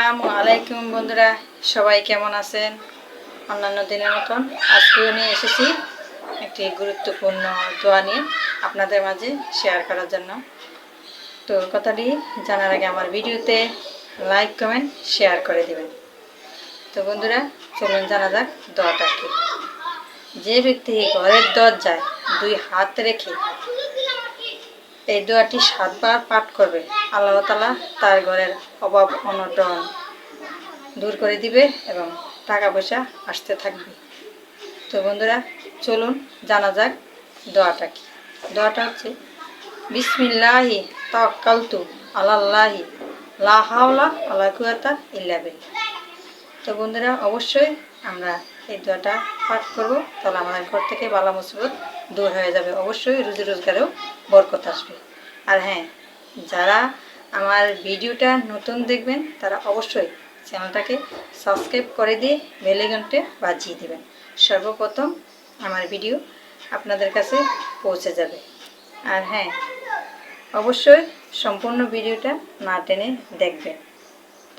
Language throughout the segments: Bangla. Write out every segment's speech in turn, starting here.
আসসালামু আলাইকুম বন্ধুরা, সবাই কেমন আছেন? অন্যান্য দিনের মতন আজকেও নিয়ে এসেছি একটি গুরুত্বপূর্ণ দোয়া নিয়ে আপনাদের মাঝে শেয়ার করার জন্য। তো কথাটি জানার আগে আমার ভিডিওতে লাইক কমেন্ট শেয়ার করে দিবেন। তো বন্ধুরা, চলুন জানা যাক দোয়াটা কি। যে ব্যক্তি ঘরের দরজায় দুই হাত রেখে এই দোয়াটি সাতবার পাঠ করবে। আল্লাহ তালা তার ঘরের অভাব, অনটন দূর করে দিবে এবং টাকা পয়সা আসতে থাকবে। তো বন্ধুরা, চলুন জানা যাক দোয়াটা কি। দোয়াটা হচ্ছে, বিসমিল্লাহি তাওয়াক্কালতু আলাল্লাহি লা হাওলা ওয়ালা কুওয়াতা ইল্লা বিল্লাহ তো বন্ধুরা, অবশ্যই আমরা এই দোয়াটা পাঠ করব, তাহলে আমাদের ঘর থেকে বালা মুসিবত দূর হয়ে যাবে। অবশ্যই রুজি রোজগারেও বরকত আসবে। আর হ্যাঁ যারা আমার ভিডিওটা নতুন দেখবেন, তারা অবশ্যই চ্যানেলটাকে সাবস্ক্রাইব করে দিয়ে বেলেগনটে বাজিয়ে দেবেন। সর্বপ্রথম আমার ভিডিও আপনাদের কাছে পৌঁছে যাবে। আর হ্যাঁ অবশ্যই সম্পূর্ণ ভিডিওটা না টেনে দেখবেন।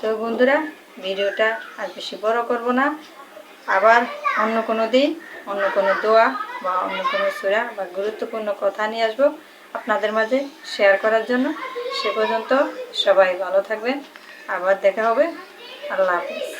তো বন্ধুরা, ভিডিওটা আর বেশি বড় করব না। আবার অন্য কোনো দিন, অন্য কোনো দোয়া বা অন্য কোনো সুরা বা গুরুত্বপূর্ণ কথা নিয়ে আসব আপনাদের মাঝে শেয়ার করার জন্য। সে পর্যন্ত সবাই ভালো থাকবেন। আবার দেখা হবে। আল্লাহ হাফিজ।